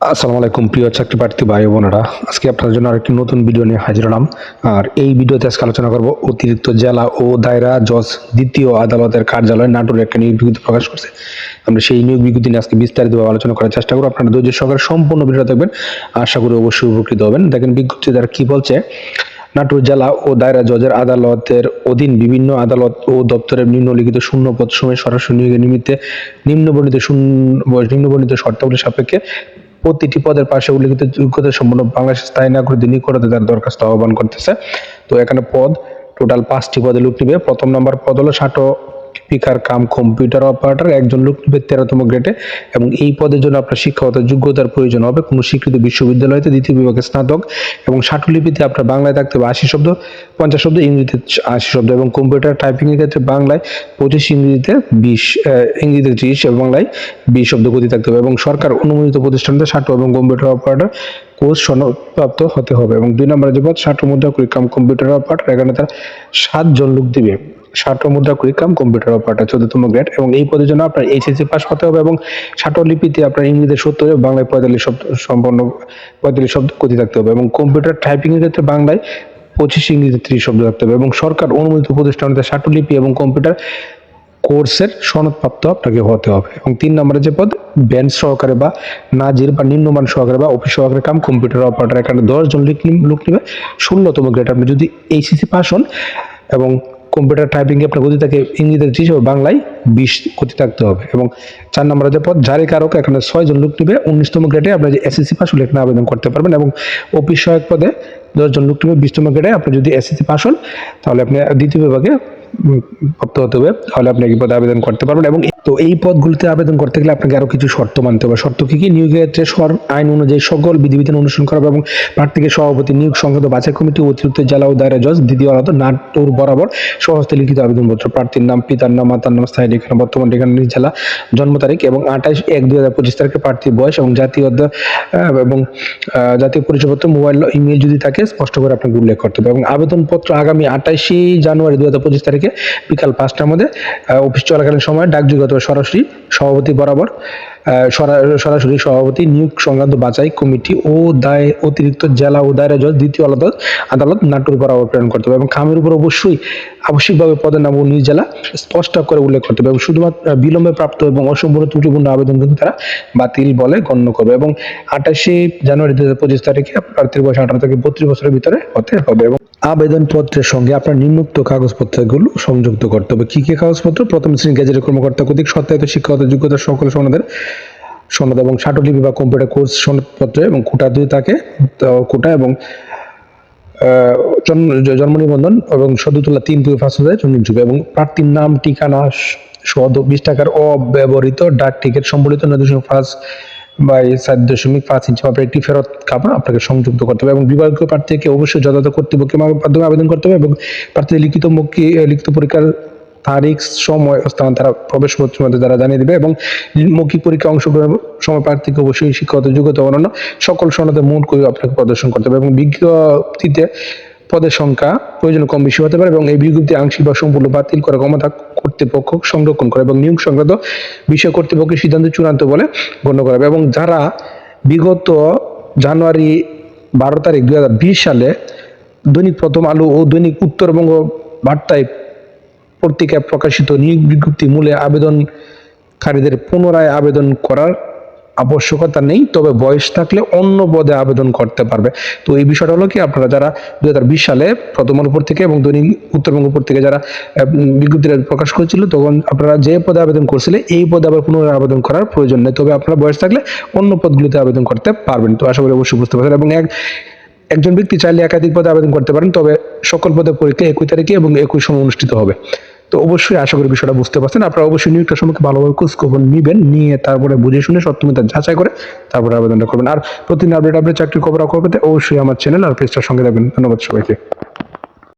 আসসালামু আলাইকুম, প্রিয় চাকরি প্রার্থী ভাই বোনেরা। আজকে আপনার জন্য আরেকটি নতুন ভিডিও নিয়ে হাজির হলাম। আর এই ভিডিওতে আজকে আলোচনা করব অতিরিক্ত জেলা ও দায়রা জজ দ্বিতীয় আদালতের কার্যালয় নাটোরে একটা নিয়োগ বিজ্ঞপ্তি প্রকাশ করছে। আমরা সেই নিয়োগ বিজ্ঞপ্তি নিয়ে আজকে বিস্তারিতভাবে আলোচনা করার চেষ্টা করব। আপনারা ধৈর্য সহকারে সম্পূর্ণ ভিডিও দেখবেন। আশা করি অবশ্যই উপকৃত হবেন। দেখেন বিজ্ঞপ্তি দ্বারা কি বলছে? নাটোর জেলা ও দায়রা জজের আদালতের অধীন বিভিন্ন আদালত ও দপ্তরের নিম্নলিখিত শূন্য পদ সময় সরাসরি নিয়োগের নিমিত্তে নিম্নবর্ণিত শূন্য নিম্নবর্ণিত শর্তাবলী সাপেক্ষে প্রতিটি পদের পাশে উল্লেখিত যোগ্যতা সম্পন্ন বাংলাদেশের স্থায়ী নাগরিকদের নিকটতে তার দরখাস্ত আহ্বান করতেছে। তো এখানে পদ টোটাল পাঁচটি পদে লোক নিবে। প্রথম নম্বর পদ হলো ষাটো স্পিকার, কাম, কম্পিউটার অপারেটর, একজন লোক নিবে তেরোতম গ্রেডে এবং এই পদের জন্য আপনার শিক্ষাগত যোগ্যতার প্রয়োজন হবে কোনো স্বীকৃত বিশ্ববিদ্যালয়তে দ্বিতীয় বিভাগে স্নাতক এবং ষাটলিপিতে আপনার বাংলায় থাকতে হবে আশি শব্দ, পঞ্চাশ শব্দ, ইংরেজিতে আশি শব্দ এবং কম্পিউটার টাইপিং এর ক্ষেত্রে বাংলায় পঁচিশ, ইংরেজিতে বিশ ইংরেজিতে ত্রিশ এবং বাংলায় বিশ শব্দ গতি থাকতে হবে এবং সরকার অনুমোদিত প্রতিষ্ঠানতে ষাটো এবং কম্পিউটার অপারেটর কোর্স সনদপ্রাপ্ত হতে হবে এবং দুই নম্বরে যে পদ, ষাটো মুদ্রা কুড়িকাম কম্পিউটার অপারেটর, এখানে তার সাতজন লোক দিবে। ষাটো মুদ্রা কুড়িকাম কম্পিউটার অপারেটর চোদ্দতম গ্রেড এবং এই পদের জন্য আপনার এইচএসসি পাস হতে হবে এবং লিপিতে আপনার ইংরেজিতে সত্তর বাংলায় পঁয়তাল্লিশ শব্দ, সম্পন্ন পঁয়তাল্লিশ শব্দ গতি থাকতে হবে এবং কম্পিউটার টাইপিং এর ক্ষেত্রে বাংলায় পঁচিশ, ইংরেজিতে ত্রিশ শব্দ থাকতে হবে এবং সরকার অনুমোদিত প্রতিষ্ঠানতে ষাটো লিপি এবং কম্পিউটার কোর্সের সনদপ্রাপ্ত আপনাকে হতে হবে এবং তিন নম্বরে যে পদ বেঞ্চ সহকারে বা নাজির বা নিম্নমান সহকারে বা অফিস সহকারে কাম কম্পিউটার অপারেটর এখানে দশজন লোক নেবে ষোলোতম গ্রেড আপনি যদি এইচএসসি পাস হন এবং কম্পিউটার টাইপিংয়ে আপনার গতি থাকে ইংরেজিতে হিসেবে বাংলায় বিশ গতি থাকতে হবে এবং চার নম্বর যে পদ, জারি কারক, এখানে ছয়জন লোক নেবে, উনিশতম গ্রেডে আপনি যে এসএসসি পাস হলে এখানে আবেদন করতে পারবেন এবং অফিস সহায়ক পদে দশজন লোক নেবে, বিশতম গ্রেডে আপনি যদি এসএসসি পাস হন, তাহলে আপনি দ্বিতীয় বিভাগে প্রাপ্ত হতে হবে, তাহলে আপনি এই পদে আবেদন করতে পারবেন এবং তো এই পদগুলিতে আবেদন করতে গেলে আপনাকে আরও কিছু শর্ত মানতে হবে। শর্ত কি কি? নিয়োগের ক্ষেত্রে সর, আইন অনুযায়ী সকল বিধিবিধান অনুসরণ করা এবং প্রার্থীকে সভাপতি নিয়োগ সংক্রান্ত বাছাই কমিটি, অতিরিক্ত জেলা ও দায়রা জজ, দ্বিতীয় আদালত নাটোর বরাবর সহস্তে লিখিত আবেদনপত্র। প্রার্থীর নাম, পিতার নাম, মাতার নাম, স্থায়ী ঠিকানা, বর্তমান ঠিকানা, নিজ জেলা, জন্ম তারিখ এবং আঠাইশ এক দুই হাজার পঁচিশ তারিখে প্রার্থীর বয়স এবং জাতীয় এবং জাতীয় পরিচয়পত্র, মোবাইল ইমেল যদি থাকে, স্পষ্ট করে আপনাকে উল্লেখ করতে হবে এবং আবেদনপত্র আগামী আঠাশে জানুয়ারি দু হাজার পঁচিশ তারিখে বিকাল পাঁচটার মধ্যে অফিস চলাকালীন সময় ডাকযোগে অথবা সরাসরি সভাপতি বরাবর। সরাসরি সভাপতি নিয়োগ সংক্রান্ত বাছাই কমিটি ও দায় অতিরিক্ত জেলা ও দায়রা জজ দ্বিতীয় আদালত আদালত নাটোর বরাবর প্রেরণ করতে হবে এবং খামের উপর অবশ্যই আবশ্যিকভাবে পদের নাম ও নিজ জেলা স্পষ্ট করে উল্লেখ করতে হবে এবং শুধুমাত্র বিলম্বে প্রাপ্ত এবং অসম্পূর্ণ ত্রুটিপূর্ণ আবেদন কিন্তু তারা বাতিল বলে গণ্য করবে এবং আঠাশে জানুয়ারি দু হাজার পঁচিশ তারিখে প্রার্থীর বয়স আঠারো থেকে বত্রিশ বছরের ভিতরে হতে হবে এবং আবেদনপত্রের সঙ্গে আপনার নিম্নোক্ত কাগজপত্রগুলো সংযুক্ত করতে হবে। কি কি কাগজপত্র? প্রথম শ্রেণি গেজেটের কর্মকর্তা কর্তৃক সত্যায়িত শিক্ষাগত যোগ্যতা সকল সনদের সনদ এবং ষাটলিপি বা কম্পিউটার কোর্স সনদপত্র এবং কোটা দুই থাকে কোটা এবং জন্ম জন্ম নিবন্ধন এবং সদ্যতলা তিন দুই পাঁচ হাজার জন্মযোগ্য এবং প্রার্থীর নাম, ঠিকানা সহ বিশ টাকার অব্যবহৃত ডাক টিকিট সম্বলিত নয় দশমিক পাঁচ বাই সাত দশমিক পাঁচ ইঞ্চি মাপের একটি ফেরত কাপড় আপনাকে সংযুক্ত করতে হবে এবং বিভাগীয় প্রার্থীকে অবশ্যই যথাযথ কর্তৃপক্ষের মাধ্যমে আবেদন করতে হবে এবং প্রার্থীর লিখিত মুখী লিখিত পরীক্ষার তারিখ, সময়, স্থান, তারা প্রবেশপত্রের মধ্যে তারা জানিয়ে দিবে এবং মৌখিক পরীক্ষা অংশগ্রহণ, সময় প্রার্থীকে অবশ্যই শিক্ষাগত যোগ্যতা অন্যান্য সকল সনদের মূল করে আপনাকে প্রদর্শন করতে হবে এবং বিজ্ঞপ্তিতে পদের সংখ্যা প্রয়োজন কম বেশি হতে পারে এবং এই বিজ্ঞপ্তি আংশিক বা সম্পূর্ণ বাতিল করা ক্ষমতা কর্তৃপক্ষ সংরক্ষণ করে এবং নিয়োগ সংক্রান্ত বিষয় কর্তৃপক্ষের সিদ্ধান্ত চূড়ান্ত বলে গণ্য করা হবে এবং যারা বিগত জানুয়ারি বারো তারিখ দুই হাজার বিশ সালে দৈনিক প্রথম আলো ও দৈনিক উত্তরবঙ্গ বার্তায় পত্রিকায় প্রকাশিত নিয়োগ বিজ্ঞপ্তি মূলে আবেদনকারীদের পুনরায় আবেদন করার আবশ্যকতা নেই, তবে বয়স থাকলে অন্য পদে আবেদন করতে পারবে। তো এই বিষয়টা হলো কি, আপনারা যারা দুই হাজার বিশ সালে প্রথম আলো থেকে এবং দৈনিক উত্তরবঙ্গ থেকে যারা বিজ্ঞপ্তিটা প্রকাশ করেছিল, তখন আপনারা যে পদে আবেদন করছিলেন এই পদে আবার পুনরায় আবেদন করার প্রয়োজন নেই, তবে আপনারা বয়স থাকলে অন্য পদগুলিতে আবেদন করতে পারবেন। তো আশা করি অবশ্যই বুঝতে পারছেন এবং এক, একজন ব্যক্তি চাইলে একাধিক পদে আবেদন করতে পারেন, তবে সকল পদে পরীক্ষা একই তারিখে এবং একই সময় অনুষ্ঠিত হবে। তো অবশ্যই আশা করি বিষয়টা বুঝতে পারছেন। আপনারা অবশ্যই নিয়োগটা সম্পর্কে ভালোভাবে খোঁজ খবর নিবেন, নিয়ে তারপরে বুঝে শুনে সত্যমিতা যাচাই করে তারপরে আবেদনটা করবেন। আর প্রতিদিন আপডেট আপডেট চাকরির খবর খবর অবশ্যই আমার চ্যানেল আর পেজটার সঙ্গে থাকবেন। ধন্যবাদ সবাইকে।